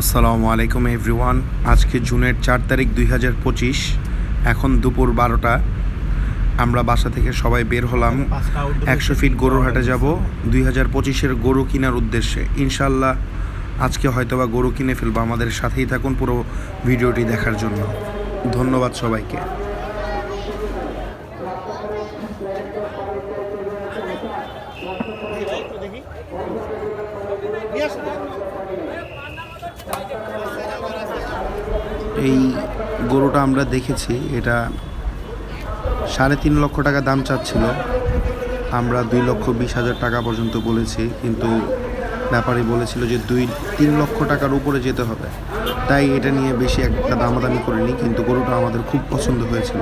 আসসালামু আলাইকুম এভরিওয়ান। আজকে জুনের চার তারিখ দুই হাজার পঁচিশ। এখন দুপুর বারোটা। আমরা বাসা থেকে সবাই বের হলাম। একশো ফিট গরুর হাটে যাব। দুই হাজার পঁচিশের গরু কেনার উদ্দেশ্যে। ইনশাল্লাহ আজকে হয়তোবা গরু কিনে ফেলব। আমাদের সাথেই থাকুন পুরো ভিডিওটি দেখার জন্য। ধন্যবাদ সবাইকে। এই গরুটা আমরা দেখেছি, এটা সাড়ে তিন লক্ষ টাকা দাম চাচ্ছিল। আমরা দুই লক্ষ বিশ হাজার টাকা পর্যন্ত বলেছি, কিন্তু ব্যাপারী বলেছিল যে দুই, তিন লক্ষ টাকার উপরে যেতে হবে। তাই এটা নিয়ে বেশি একটা দামাদামি করিনি, কিন্তু গরুটা আমাদের খুব পছন্দ হয়েছিল।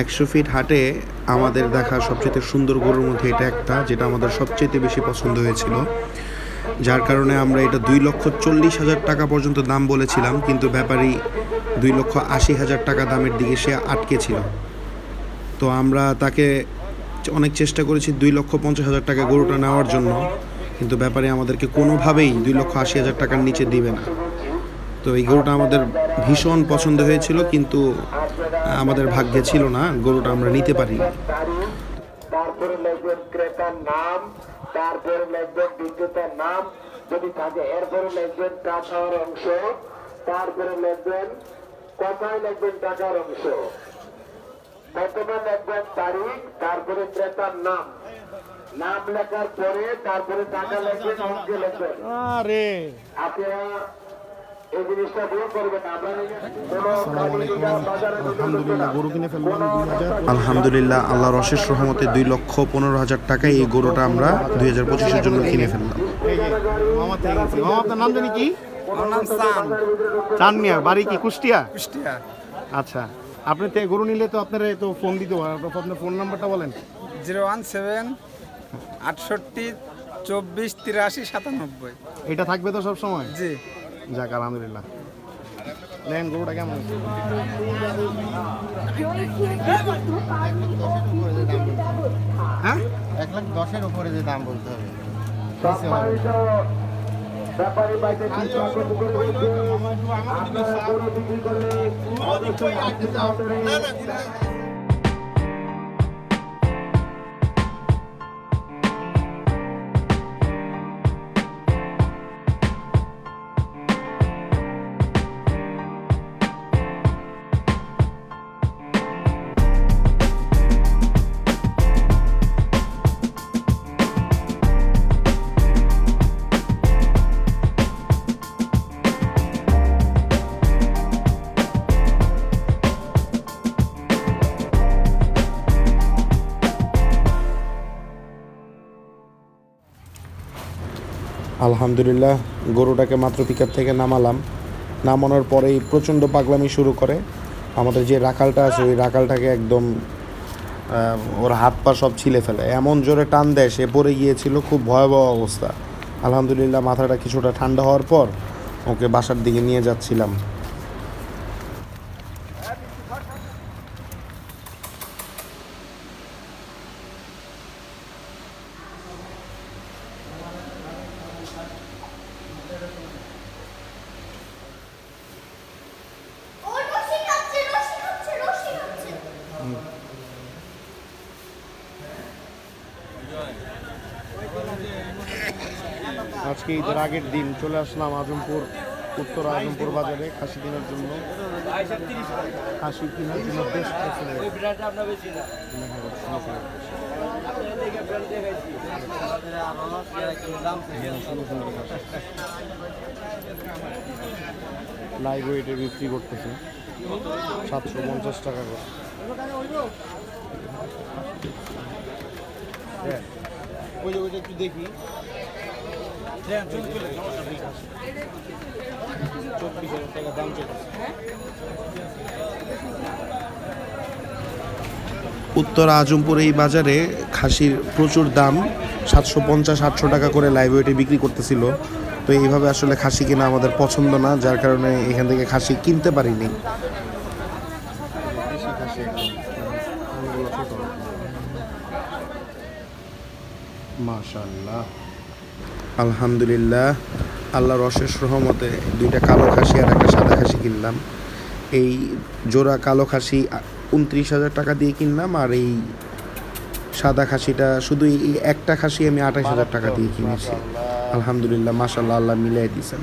একশো ফিট হাটে আমাদের দেখা সবচেয়ে সুন্দর গরুর মধ্যে এটা একটা, যেটা আমাদের সবচেয়ে বেশি পছন্দ হয়েছিল। যার কারণে আমরা এটা দুই লক্ষ চল্লিশ হাজার টাকা পর্যন্ত দাম বলেছিলাম, কিন্তু ব্যাপারী দুই লক্ষ আশি হাজার টাকা দামের দিকে সে আটকে ছিল। তো আমরা তাকে অনেক চেষ্টা করেছি দুই লক্ষ পঞ্চাশ হাজার টাকা গরুটা নেওয়ার জন্য, কিন্তু ব্যাপারে আমাদেরকে কোনোভাবেই দুই লক্ষ আশি হাজার টাকার নিচে দিবে না। তো এই গরুটা আমাদের ভীষণ পছন্দ হয়েছিল, কিন্তু আমাদের ভাগ্যে ছিল না গরুটা আমরা নিতে পারি। তারপরে লিখবেন ক্রেতার নাম তারপরে লিখবেন বিক্রেতার নাম যদি থাকে এরপরে লিখবেন টাকার অংশ তারপরে লিখবেন কোথায় লিখবেন টাকার অংশ। প্রথমে লিখবেন তারিখ তারপরে ক্রেতার নাম। নাম লেখার পরে তারপরে টাকা লিখবেন অঙ্কে লিখবেন আরে। আপনারা আলহামদুলিল্লাহ গরু কিনে ফেললাম দুই হাজার। আলহামদুলিল্লাহ আল্লাহর অশেষ রহমতে দুই লক্ষ পনেরো হাজার টাকায় এই গরুটা আমরা দুই হাজার পঁচিশের জন্য কিনে ফেললাম। আপনার নাম জানি কি? আমার নাম সাম চান মিয়া বাড়ি কি? কুষ্টিয়া? কুষ্টিয়া। আচ্ছা আপনি তে গরু নিলে তো আপনার তো ফোন দিতে আপনার ফোন নাম্বারটা বলেন। জিরো ওয়ান সেভেন আটষট্টি চব্বিশ তিরাশি সাতানব্বই। এটা থাকবে তো সব সময়? জি। যাক আলহামদুলিল্লাহ। নেন গরুটা কেমন? হ্যাঁ? এক লাখ দশের উপরে যে দাম বলতে হবে। ব্যাপারী বাইতে চিন্তা করতে করতে আপনারা গরু বিক্রি করলে আলহামদুলিল্লাহ, গরুটাকে মাত্র পিক থেকে নামালাম। নামানোর পরেই প্রচণ্ড পাগলামি শুরু করে। আমাদের যে রাখালটা আছে, ওই রাখালটাকে একদম ওর হাত পা সব ছিলে ফেলে। এমন জোরে টান দেয়, সে পড়ে গিয়েছিল, খুব ভয়াবহ অবস্থা। আলহামদুলিল্লাহ, মাথাটা কিছুটা ঠান্ডা হওয়ার পর ওকে বাসার দিকে নিয়ে যাচ্ছিলাম। আজকে ঈদের আগের দিন চলে আসলাম আজমপুর, উত্তর আজমপুর বাজারে খাসি কেনার জন্য। খাসি কেনার জন্য লাইভ ওয়েটে বিক্রি করতেছে। সাতশো পঞ্চাশ টাকা করে। ওই যে ওইটা একটু দেখি। উত্তর আজমপুর এই বাজারে খাসির প্রচুর দাম, সাতশো পঞ্চাশ, আটশো টাকা করে লাইব্রেরিটি বিক্রি করতেছিল। তো এইভাবে আসলে খাসি কেনা আমাদের পছন্দ না, যার কারণে এখান থেকে খাসি কিনতে পারিনি। মাশাল্লাহ আলহামদুলিল্লাহ আল্লাহর অশেষ রহমতে দুইটা কালো খাসি আর একটা সাদা খাসি কিনলাম। এই জোড়া কালো খাসি উনত্রিশ হাজার টাকা দিয়ে কিনলাম আর এই সাদা খাসিটা শুধু এই একটা খাসি আমি আঠাশ হাজার টাকা দিয়ে কিনেছি। আলহামদুলিল্লাহ মাসাল্লাহ আল্লাহ মিলাই দিয়েছেন।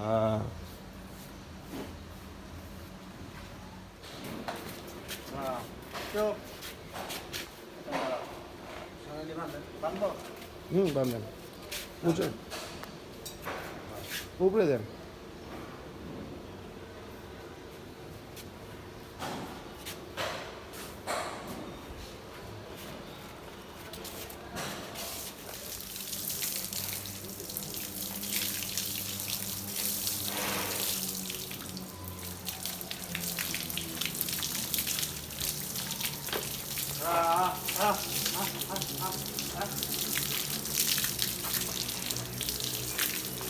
아. 자, 쭉. 사장님 한 번. 응, 반면. 오전. 오브레덴.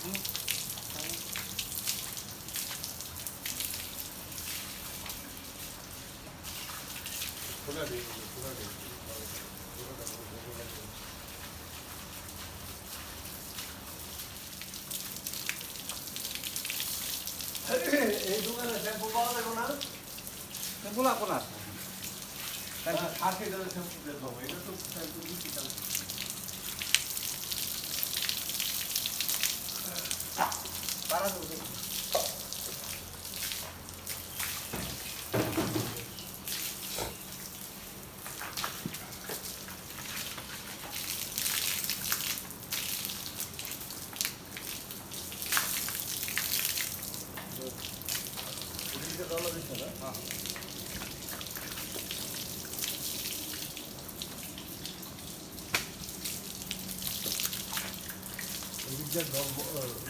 보내야 되는 거 보내야 되는 거 এই দোকানে শ্যাম্পু পাওয়া যাবে না শ্যাম্পু লাগবো না শ্যাম্পু খাসি ধরে শ্যাম্পু দেবো এটা তো শ্যাম্পু দিচ্ছি Bana durdu. Gideceğiz.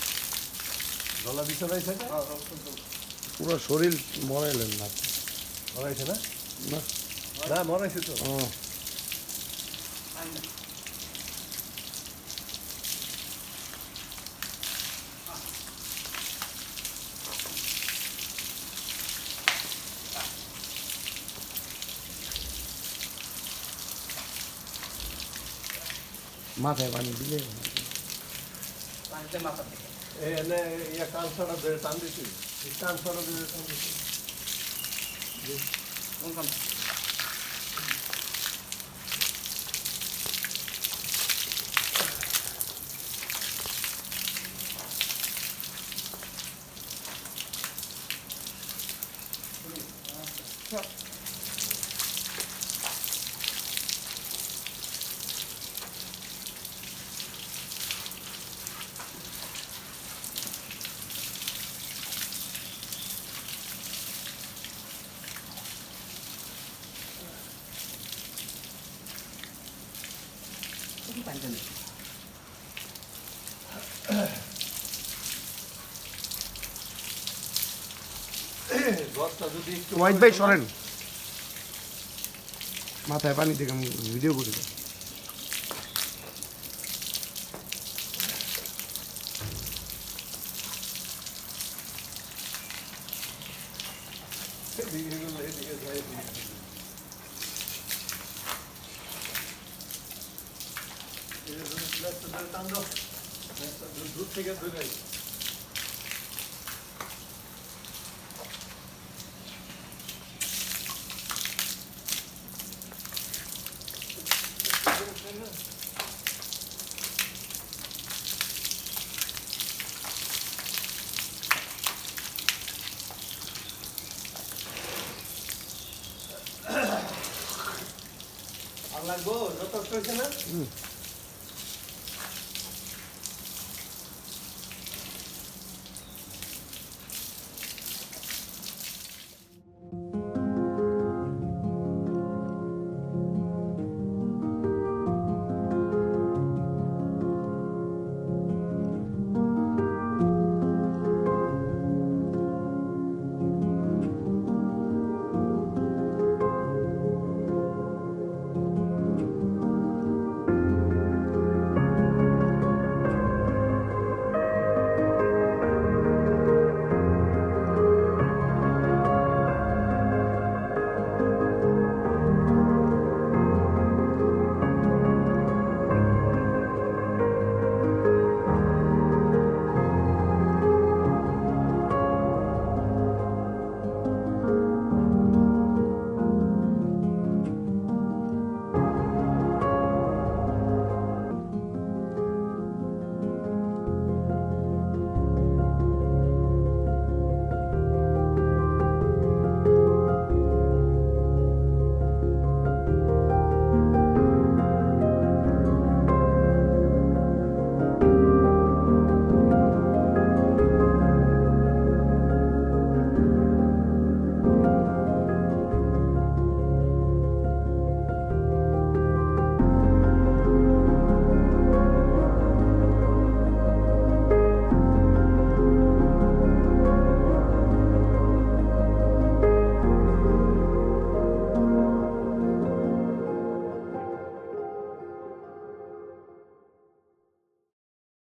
পুরো শরীর মরাইলেন না। মরাইছে না? না। মরাইছে তো। মাথায় পানি দিলে। মাথা એને એક આન્સર જ તાન દીધી એક આન્સર જ તાન દીધી હું કામ Yeah. কি পানি মাথায় পানি থেকে আমি ভিডিও করি Thank you. দুধ থেকে ধরে লাগবো যত হয়েছে না?